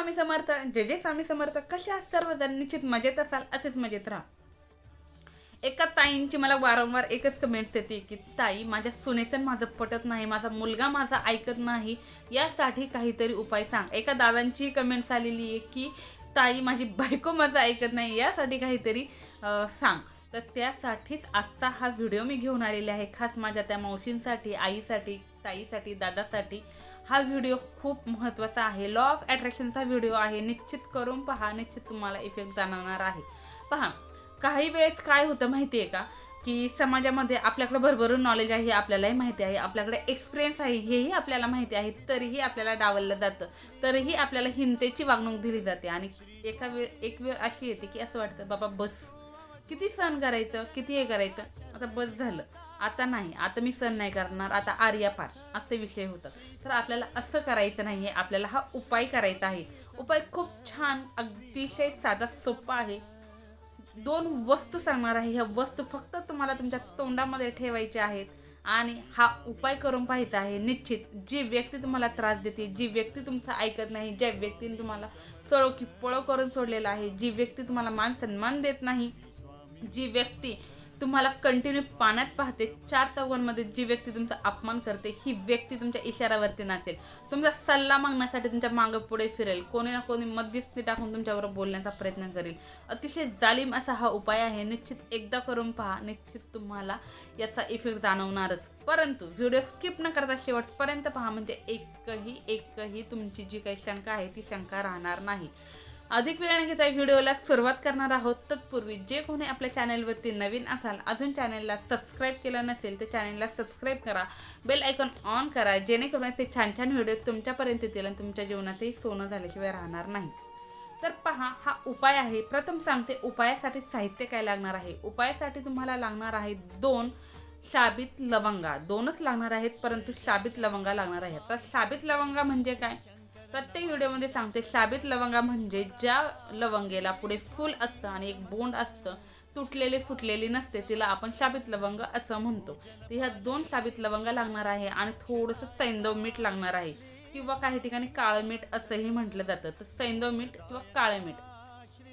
स्वामी समर्थ जे जे स्वामी समर्थ कशा सर्वजण निश्चित मजेत असाल असेच मजेत राहा. एका ताईंची मला वारंवार एकच कमेंट्स येते की ताई माझ्या सुनेचं माझं पटत नाही माझा मुलगा माझा ऐकत नाही यासाठी काहीतरी उपाय सांग. एका दादांची कमेंट्स आलेली आहे की ताई माझी बायको माझं ऐकत नाही यासाठी काहीतरी सांग. तर त्यासाठीच आत्ता हा व्हिडिओ मी घेऊन आलेले आहे खास माझ्या त्या मावशींसाठी आईसाठी ताईसाठी दादासाठी. हा व्हिडिओ खूप महत्त्वाचा आहे. लॉ ऑफ अट्रॅक्शनचा व्हिडिओ आहे. निश्चित करून पहा निश्चित तुम्हाला इफेक्ट जाणवणार आहे. पहा काही वेळेस काय होतं माहिती आहे का? की समाजामध्ये आपल्याकडे भरभरून नॉलेज आहे हे आपल्यालाही माहिती आहे. आपल्याकडे एक्सपिरियन्स आहे हेही आपल्याला माहिती आहे. तरीही आपल्याला डावललं जातं. तरीही आपल्याला हिंतेची वागणूक दिली जाते. आणि एका वेळ एक वेळ अशी येते की असं वाटतं बाबा बस. किती सण करायचं? किती हे करायचं? आता बस झालं. आता नाही आता मी सण नाही करणार आता आर्या पार असे विषय होतात. तर आपल्याला असं करायचं नाही आहे आपल्याला हा उपाय करायचा आहे. उपाय खूप छान अतिशय साधा सोपा आहे. दोन वस्तू सांगणार आहे ह्या वस्तू फक्त तुम्हाला तुमच्या तोंडामध्ये ठेवायच्या आहेत आणि हा उपाय करून पाहायचा आहे निश्चित. जी व्यक्ती तुम्हाला त्रास देते जी व्यक्ती तुमचं ऐकत नाही ज्या व्यक्तीने तुम्हाला सळो की पळो करून सोडलेलं आहे जी व्यक्ती तुम्हाला मान सन्मान देत नाही जी व्यक्ती तुम्हाला कंटिन्यू पाण्यात पाहते. चार चौघांमध्ये जी व्यक्ती तुमचा अपमान करते ही व्यक्ती तुमच्या इशाऱ्यावरती नाचेल. तुमचा सल्ला मागण्यासाठी तुमच्या मागं पुढे फिरेल. कोणी ना कोणी मध्यस्थी टाकून तुमच्याबरोबर बोलण्याचा प्रयत्न करेल. अतिशय जालिम असा हा उपाय आहे. निश्चित एकदा करून पहा. निश्चित तुम्हाला याचा इफेक्ट जाणवणारच. परंतु व्हिडिओ स्किप न करता शेवटपर्यंत पहा. म्हणजे एकही एकही तुमची जी काही शंका आहे ती शंका राहणार नाही. अधिक वेळ न घेता व्हिडिओला सुरुवात करणार आहोत. तत्पूर्वी जे कोणी आपल्या चॅनलवरती नवीन असाल अजून चॅनलला सबस्क्राईब केलं नसेल तर चॅनलला सबस्क्राईब करा. बेल आयकॉन ऑन करा जेणेकरून असे छान छान व्हिडिओ तुमच्यापर्यंत येतील आणि तुमच्या जीवनातही सोनं झाल्याशिवाय राहणार नाही. तर पहा हा उपाय आहे. प्रथम सांगते उपायासाठी साहित्य काय लागणार आहे? उपायासाठी तुम्हाला लागणार आहे दोन शाबित लवंगा. दोनच लागणार आहेत परंतु शाबित लवंगा लागणार आहे तर शाबित लवंगा म्हणजे काय? प्रत्येक व्हिडिओमध्ये सांगते शाबित लवंगा म्हणजे ज्या लवंगेला पुढे फूल असतं आणि एक बोंड असतं तुटलेली फुटलेली नसते तिला आपण शाबित लवंग असं म्हणतो. तर ह्या दोन शाबित लवंग लागणार आहे आणि थोडंसं सैंदव मीठ लागणार आहे. किंवा काही ठिकाणी काळं मीठ असंही म्हटलं जातं. तर सैंदव मीठ किंवा काळं मीठ.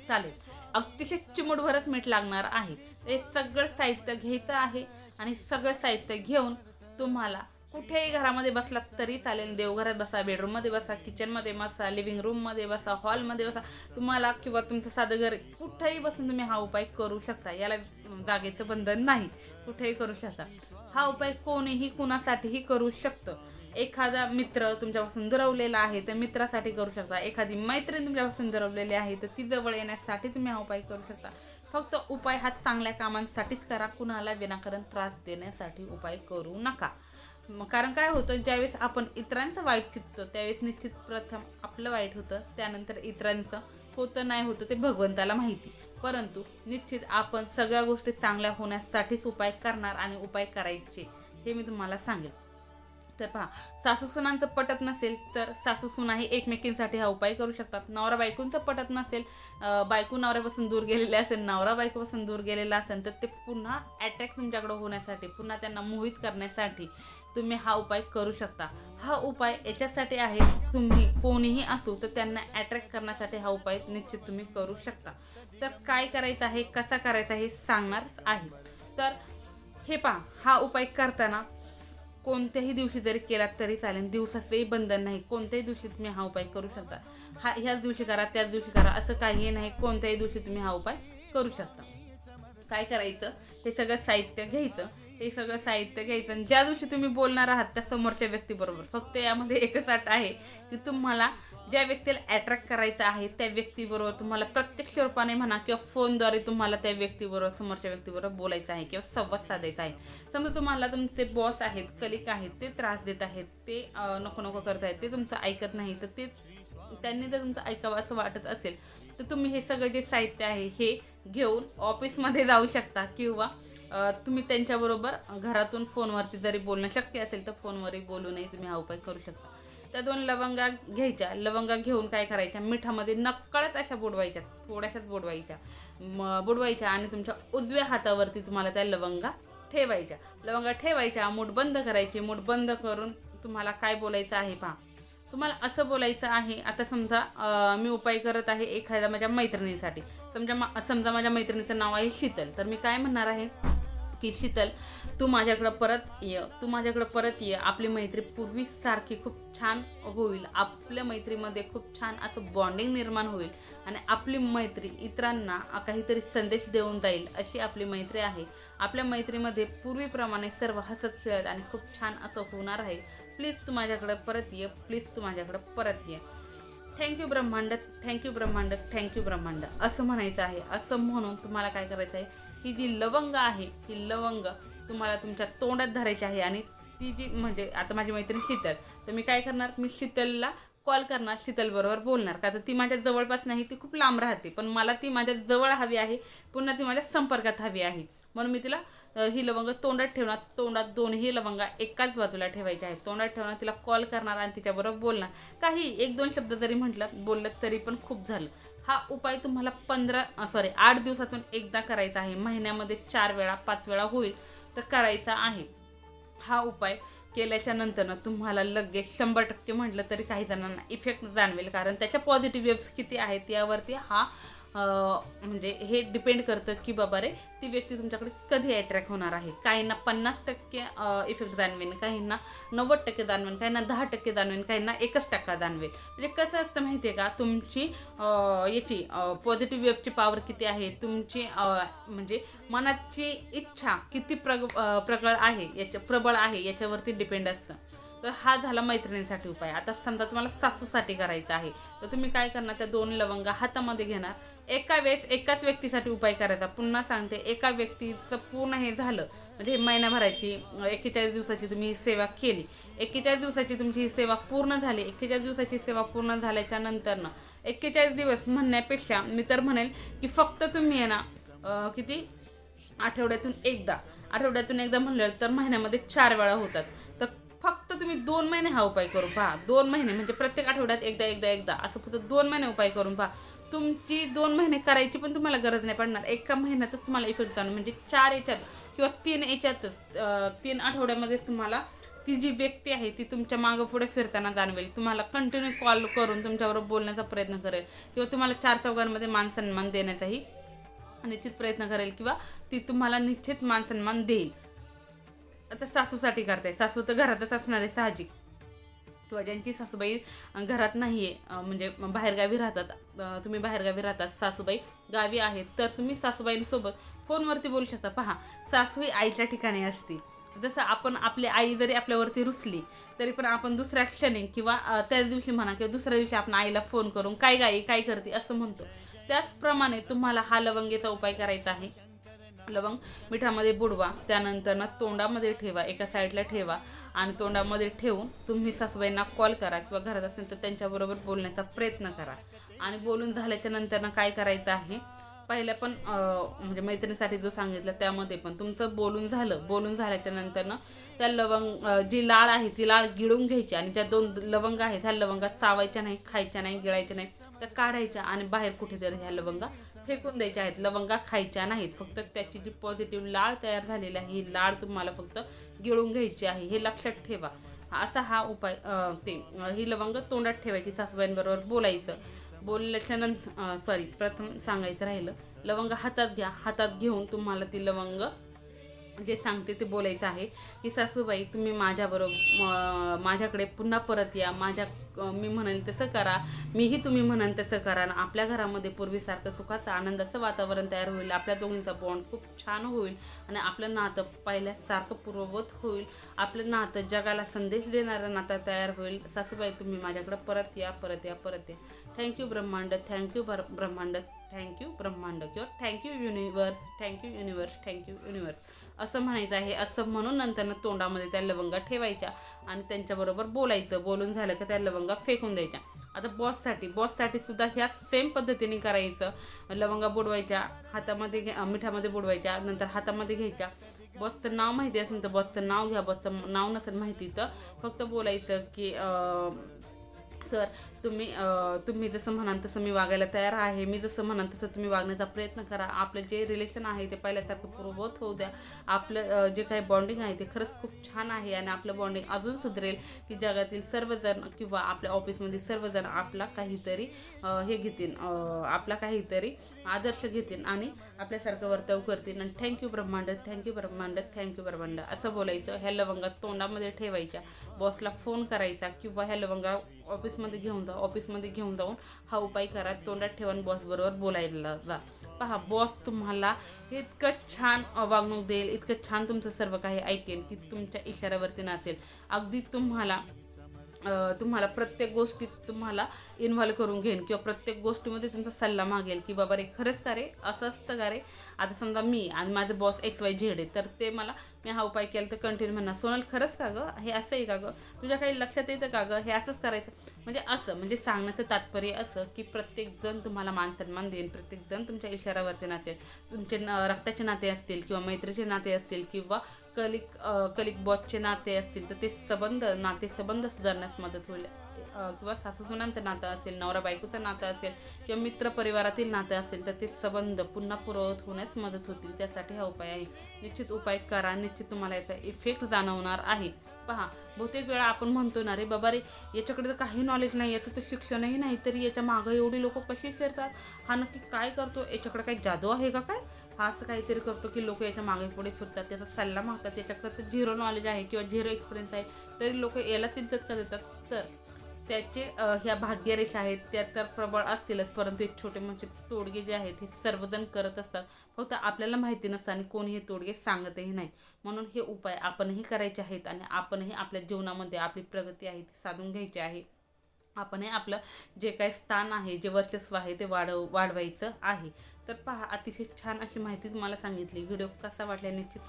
चालेल. अतिशय चिमूटभरच मीठ लागणार आहे. हे सगळं साहित्य घ्यायचं आहे आणि सगळं साहित्य घेऊन तुम्हाला कुठेही घरामध्ये बसलात तरी चालेल. देवघरात बसा बेडरूममध्ये बसा किचनमध्ये बसा लिव्हिंग रूममध्ये बसा हॉलमध्ये बसा. तुम्हाला किंवा तुमचं साधं घर कुठेही बसून तुम्ही हा उपाय करू शकता. याला जागेचं बंधन नाही. कुठेही करू शकता. हा उपाय कोणीही कुणासाठीही करू शकतं. एखादा मित्र तुमच्यापासून दुरवलेला आहे तर मित्रासाठी करू शकता. एखादी मैत्रीण तुमच्यापासून दुरवलेली आहे तर ती जवळ येण्यासाठी तुम्ही हा उपाय करू शकता. फक्त उपाय हा चांगल्या कामांसाठीच करा. कुणाला विनाकारण त्रास देण्यासाठी उपाय करू नका. मग कारण काय होतं ज्यावेळेस आपण इतरांचं वाईट चित्त त्यावेळेस निश्चित प्रथम आपलं वाईट होतं त्यानंतर इतरांचं होतं नाही होतं ते भगवंताला माहिती. परंतु निश्चित आपण सगळ्या गोष्टी चांगल्या होण्यासाठीच उपाय करणार आणि उपाय करायचे हे मी तुम्हाला सांगेल. तर पहा सासू सुनांचं पटत नसेल तर सासू सुनाही एकमेकींसाठी हा उपाय करू शकतात. नवरा बायकोंचं पटत नसेल बायको नवऱ्यापासून दूर गेलेले असेल नवरा बायकोपासून दूर गेलेला असेल तर ते पुन्हा अट्रॅक्ट तुमच्याकडे होण्यासाठी पुन्हा त्यांना मोहित करण्यासाठी तुम्ही हा उपाय करू शकता. हा उपाय याच्यासाठी आहे तुम्ही कोणीही असू तर त्यांना अट्रॅक्ट करण्यासाठी हा उपाय निश्चित तुम्ही करू शकता. तर काय करायचं आहे कसा करायचा हे सांगणार आहे. तर हे पहा हा उपाय करताना कोणत्याही दिवशी जरी केलात तरी चालेल. दिवसाचंही बंधन नाही. कोणत्याही दिवशी तुम्ही हा उपाय करू शकता. हा ह्याच दिवशी करा त्याच दिवशी करा. असं काहीही नाही. कोणत्याही दिवशी तुम्ही हा उपाय करू शकता. काय करायचं? हे सगळं साहित्य घ्यायचं. हे सगळं साहित्य घ्यायचं. आणि ज्या दिवशी तुम्ही बोलणार आहात त्या समोरच्या व्यक्तीबरोबर. फक्त यामध्ये एकच अट आहे की तुम्हाला ज्या व्यक्तीला अट्रॅक्ट करायचं आहे त्या व्यक्तीबरोबर तुम्हाला प्रत्यक्ष रूपाने म्हणा किंवा फोनद्वारे तुम्हाला त्या व्यक्तीबरोबर समोरच्या व्यक्तीबरोबर बोलायचं आहे किंवा संवाद साधायचा आहे. समजा तुम्हाला तुमचे बॉस आहेत कलिक आहेत ते त्रास देत आहेत ते नको नको करत आहेत ते तुमचं ऐकत नाही तर ते त्यांनी जर तुमचं ऐकावं असं वाटत असेल तर तुम्ही हे सगळं जे साहित्य आहे हे घेऊन ऑफिसमध्ये जाऊ शकता किंवा तुम्ही त्यांच्याबरोबर घरातून फोनवरती जरी बोलणं शक्य असेल तर फोनवरही बोलूनही तुम्ही हा उपाय करू शकता. त्या दोन लवंगा घ्यायच्या. लवंगा घेऊन काय करायच्या? मिठामध्ये नकळत अशा बुडवायच्या. थोड्याशाच बुडवायच्या. म बुडवायच्या आणि तुमच्या उजव्या हातावरती तुम्हाला त्या लवंगा ठेवायच्या. लवंगा ठेवायच्या मूठ बंद करायची. मूठ बंद करून तुम्हाला काय बोलायचं आहे पहा. तुम्हाला असं बोलायचं आहे आता समजा मी उपाय करत आहे एखाद्या माझ्या मैत्रिणीसाठी. समजा मा समजा माझ्या मैत्रिणीचं नाव आहे शीतल. तर मी काय म्हणणार आहे? की शीतल तू माझ्याकडं परत ये. तू माझ्याकडं परत ये. आपली मैत्री पूर्वीसारखी खूप छान होईल. आपल्या मैत्रीमध्ये खूप छान असं बॉन्डिंग निर्माण होईल. आणि आपली मैत्री इतरांना काहीतरी संदेश देऊन जाईल अशी आपली मैत्री आहे. आपल्या मैत्रीमध्ये पूर्वीप्रमाणे सर्व हसत खेळत आणि खूप छान असं होणार आहे. प्लीज तू माझ्याकडं परत ये. प्लीज तू माझ्याकडं परत ये. थँक्यू ब्रह्मांड. थँक्यू ब्रह्मांड. थँक्यू ब्रह्मांड. असं म्हणायचं आहे. असं म्हणून तुम्हाला काय करायचं आहे? ही जी लवंग आहे ही लवंग तुम्हाला तुमच्या तोंडात धरायची आहे आणि ती जी म्हणजे आता माझी मैत्रीण शीतल तर मी काय करणार? मी शीतलला कॉल करणार शीतलबरोबर बोलणार. का तर ती माझ्या जवळपास नाही ती खूप लांब राहते. पण मला ती माझ्या जवळ हवी आहे पुन्हा ती माझ्या संपर्कात हवी आहे. म्हणून मी तिला ही लवंग तोंडात ठेवणार. तोंडात दोनही लवंगा एकाच बाजूला ठेवायच्या आहेत. तोंडात ठेवणार तिला कॉल करणार आणि तिच्याबरोबर बोलणार. काही एक दोन शब्द जरी म्हटलं बोललं तरी पण खूप झालं. हा उपाय तुम्हाला पंधरा सॉरी आठ दिवसातून एकदा करायचा आहे. महिन्यामध्ये चार वेळा पाच वेळा होईल तर करायचा आहे. हा उपाय केल्याच्या नंतरनं तुम्हाला लगेच शंभर टक्के म्हटलं तरी काही जणांना इफेक्ट जाणवेल. कारण त्याच्या पॉझिटिव्ह वेव्स किती आहेत यावरती हा म्हणजे हे डिपेंड करतं की बाबा रे ती व्यक्ती तुमच्याकडे कधी अट्रॅक्ट होणार आहे? काहींना पन्नास टक्के इफेक्ट जाणवेन काहींना नव्वद टक्के जाणवेन काहींना दहा टक्के जाणवेन काहींना एकच टक्का जाणवेल म्हणजे कसं असतं माहिती आहे का तुमची याची पॉझिटिव्ह वेबची पॉवर किती आहे तुमची म्हणजे मनाची इच्छा किती प्रग प्रगळ आहे याच्या प्रबळ आहे याच्यावरती डिपेंड असतं. तर हा झाला मैत्रिणीसाठी उपाय. आता समजा तुम्हाला सासूसाठी करायचा आहे तर तुम्ही काय करणार? त्या दोन लवंगा हातामध्ये घेणार. एका वेळेस एकाच व्यक्तीसाठी उपाय करायचा. पुन्हा सांगते एका व्यक्तीचं पूर्ण हे झालं. म्हणजे हे महिनाभराची एक्केचाळीस दिवसाची तुम्ही ही सेवा केली. एक्केचाळीस दिवसाची तुमची ही सेवा पूर्ण झाली. एक्केचाळीस दिवसाची सेवा पूर्ण झाल्याच्या नंतरनं एक्केचाळीस दिवस म्हणण्यापेक्षा मी तर म्हणेल की फक्त तुम्ही आहे ना किती? आठवड्यातून एकदा. आठवड्यातून एकदा म्हणलं तर महिन्यामध्ये चार वेळा होतात. तर तुम्ही दोन महिने हा उपाय करून पहा. दोन महिने म्हणजे प्रत्येक आठवड्यात एकदा एकदा एकदा. असं फक्त दोन महिने उपाय करून पहा. तुमची दोन महिने करायची पण तुम्हाला गरज नाही पडणार. एका महिन्यातच तुम्हाला इफेक्ट जाणं. म्हणजे चार याच्यात किंवा तीन याच्यातच तीन आठवड्यामध्येच तुम्हाला ती जी व्यक्ती आहे ती तुमच्या मागं पुढे फिरताना जाणवेल. तुम्हाला कंटिन्यू कॉल करून तुमच्याबरोबर बोलण्याचा प्रयत्न करेल. किंवा तुम्हाला चार चौघांमध्ये मान सन्मान देण्याचाही निश्चित प्रयत्न करेल किंवा ती तुम्हाला निश्चित मान सन्मान देईल. आता सासूसाठी करताय. सासू तर घरातच असणार आहे साहजिक. किंवा ज्यांची सासूबाई घरात नाही आहे म्हणजे बाहेरगावी राहतात तुम्ही बाहेरगावी राहतात सासूबाई गावी आहेत तर तुम्ही सासूबाईंसोबत फोनवरती बोलू शकता. पहा सासू ही आईच्या ठिकाणी असते. जसं आपण आपली आई जरी आपल्यावरती रुसली तरी पण आपण दुसऱ्या क्षणी किंवा त्याच दिवशी म्हणा किंवा दुसऱ्या दिवशी आपण आईला फोन करून काय गाई काय करते? असं म्हणतो. त्याचप्रमाणे तुम्हाला हा लवंगेचा उपाय करायचा आहे. लवंग मिठामध्ये बुडवा त्यानंतर ना तोंडामध्ये ठेवा एका साईडला ठेवा आणि तोंडामध्ये ठेवून तुम्ही सासूबाईंना कॉल करा किंवा घरात असेल तर त्यांच्याबरोबर बोलण्याचा प्रयत्न करा. आणि बोलून झाल्याच्यानंतर ना काय करायचं आहे? पहिल्या पण म्हणजे मैत्रिणीसाठी जो सांगितलं त्यामध्ये पण तुमचं बोलून झालं. बोलून झाल्याच्यानंतर ना त्या लवंग जी लाळ आहे ती लाळ गिळून घ्यायची आणि त्या दोन लवंग आहेत ह्या लवंगात चावायच्या नाही खायच्या नाही गिळायच्या नाही त्या काढायच्या आणि बाहेर कुठेतरी ह्या लवंगा फेकून द्यायच्या आहेत लवंगा खायच्या नाहीत. फक्त त्याची जी पॉझिटिव्ह लाळ तयार झालेली आहे ही लाळ तुम्हाला फक्त गिळून घ्यायची आहे. हे लक्षात ठेवा. असा हा उपाय ते ही लवंग तोंडात ठेवायची सासूबाईंबरोबर बोलायचं. बोलल्याच्या नंतर सॉरी प्रथम सांगायचं राहिलं. लवंग हातात घ्या. हातात घेऊन तुम्हाला ती लवंग जे सांगते ते बोलायचं आहे की सासूबाई तुम्ही माझ्याबरोबर माझ्याकडे पुन्हा परत या. माझ्या मी म्हणेन तसं करा. मीही तुम्ही म्हणाल तसं करा. ना आपल्या घरामध्ये पूर्वीसारखं सुखाचं आनंदाचं वातावरण तयार होईल. आपल्या दोघींचा बॉन्ड खूप छान होईल. आणि आपलं नातं पहिल्यासारखं पूर्ववत होईल. आपलं नातं जगाला संदेश देणारं नातं तयार होईल. सासूबाई तुम्ही माझ्याकडे परत या परत या परत या. थँक्यू ब्रह्मांड. थँक्यू ब्रह्मांड. थँक्यू ब्रह्मांड किंवा thank you universe thank you universe thank you universe असं म्हणायचं आहे असं म्हणून नंतर तोंडामध्ये त्या लवंगा ठेवायच्या आणि त्यांच्याबरोबर बोलायचं. बोलून झालं का त्या लवंगा फेकून द्यायच्या. आता बॉससाठी बॉससाठी सुद्धा ह्या सेम पद्धतीने करायचं. लवंगा बुडवायच्या हातामध्ये घे मिठामध्ये बुडवायच्या नंतर हातामध्ये घ्यायच्या. बॉसचं नाव माहिती असेल तर बॉसचं नाव घ्या. बॉसचं नाव नसेल माहिती तर फक्त बोलायचं की सर तुम्ही तुम्ही जसं म्हणाल तसं मी वागायला तयार आहे. मी जसं म्हणाल तसं तुम्ही वागण्याचा प्रयत्न करा. आपलं जे रिलेशन आहे ते पहिल्यासारखं पूर्ववत होऊ द्या. आपलं जे काही बॉन्डिंग आहे ते खरंच खूप छान आहे आणि आपलं बॉन्डिंग अजून सुधरेल की जगातील सर्वजण किंवा आपल्या ऑफिसमध्ये सर्वजण आपला काहीतरी हे घेतील आपला काहीतरी आदर्श घेतील आणि आपल्यासारखं वर्तव करतील. आणि थँक्यू ब्रह्मांड थँक्यू ब्रह्मांड थँक्यू ब्रह्मांड असं बोलायचं. ह्या लवंगा तोंडामध्ये ठेवायच्या. बॉसला फोन करायचा किंवा ह्या लवंगा ऑफिसमध्ये घेऊन जा ऑफिसमध्ये घेऊन जाऊन हा उपाय करा तोंडात ठेवून बॉसबरोबर बोलायला जा. पहा बॉस तुम्हाला इतकं छान वागणूक देईल इतकं छान तुमचं सर्व काही ऐकेल की तुमच्या इशाऱ्यावरती नसेल अगदी तुम्हाला तुम्हाला प्रत्येक गोष्टीत तुम्हाला इन्व्हॉल्व करून घेईन किंवा प्रत्येक गोष्टीमध्ये तुमचा सल्ला मागेल की बाबा रे खरंच का रे? असं असतं का रे? आता समजा मी आणि माझं बॉस एक्स वाय झेड आहे तर ते मला मी हा उपाय केला तर कंटिन्यू म्हणणार. सोनल खरंच का गं? हे असं आहे का गं? तुझ्या काही लक्षात येतं का गं? हे असंच करायचं. म्हणजे असं म्हणजे सांगण्याचं तात्पर्य असं की प्रत्येकजण तुम्हाला मान सन्मान देईल. प्रत्येकजण तुमच्या इशाऱ्यावरती नसेल तुमचे न- रक्ताचे नाते असतील किंवा मैत्रीचे नाते असतील किंवा कलिक कलिक बॉसचे नाते असतील तर ते संबंध नाते संबंध सुधारण्यास मदत होईल. किंवा सासूसुनांचं नातं असेल नवरा बायकोचं नातं असेल किंवा मित्र परिवारातील नातं असेल तर ते संबंध पुन्हा पुरवत होण्यास मदत होतील. त्यासाठी हा उपाय आहे. निश्चित उपाय करा. निश्चित तुम्हाला याचा इफेक्ट जाणवणार आहे. पहा बहुतेक वेळा आपण म्हणतो ना रे बाबा रे याच्याकडे तर काही नॉलेज नाही याचं तर शिक्षणही नाही तरी याच्या मागं एवढी लोक कशी फिरतात? हा नक्की काय करतो? याच्याकडे काही जादू आहे का काय? हा असं काहीतरी करतो की लोक याच्या मागे पुढे फिरतात त्याचा सल्ला मागतात. त्याच्याकडे तर झिरो नॉलेज आहे किंवा झिरो एक्सपिरियन्स आहे तरी लोक यालाच इज्जत का देतात? तर त्याचे ह्या भाग्यरेषा आहेत त्या तर प्रबळ असतीलच. परंतु एक छोटे मोठे तोडगे जे आहेत हे सर्वजण करत असतात. फक्त आपल्याला माहिती नसतं आणि कोणी हे तोडगे सांगतही नाही. म्हणून हे उपाय आपणही करायचे आहेत आणि आपणही आपल्या जीवनामध्ये आपली प्रगती आहे ती साधून घ्यायची आहे. आपणही आपलं जे काही स्थान आहे जे वर्चस्व आहे ते वाढव वाढवायचं आहे. तर पहा अतिशय छान अशी माहिती तुम्हाला सांगितली. व्हिडिओ कसा वाटला निश्चित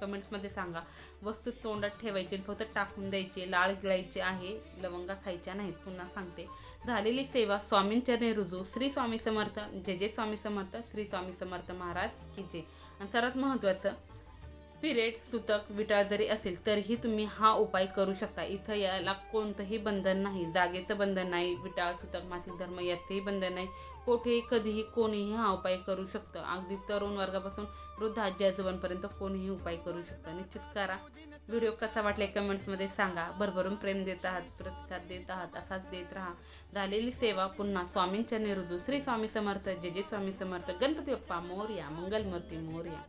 कमेंट्समध्ये सांगा. वस्तू तोंडात ठेवायची फक्त टाकून द्यायची लाळ गिळायची आहे लवंगा खायच्या नाहीत पुन्हा सांगते. झालेली सेवा स्वामींचरणे रुजू. श्री स्वामी समर्थ. जय जय स्वामी समर्थ. श्री स्वामी समर्थ महाराज की जय. आणि सर्वात महत्त्वाचं पिरियड सुतक विटाळ जरी असेल तरीही तुम्ही हा उपाय करू शकता. इथं याला कोणतंही बंधन नाही. जागेचं बंधन नाही विटाळ सुतक मासिक धर्म याचंही बंधन नाही. कोठेही कधीही कोणीही हा उपाय करू शकतं. अगदी तरुण वर्गापासून वृद्ध आजी आजोबांपर्यंत कोणीही उपाय करू शकतं. निश्चित करा. व्हिडिओ कसा वाटला कमेंट्समध्ये सांगा. भरभरून प्रेम देत आहात प्रतिसाद देत आहात असाच देत राहा. झालेली सेवा पुन्हा स्वामींच्या निरुदू श्री स्वामी समर्थ. जय जय स्वामी समर्थ. गणपती बाप्पा मोर्या मंगलमूर्ती मोर्या.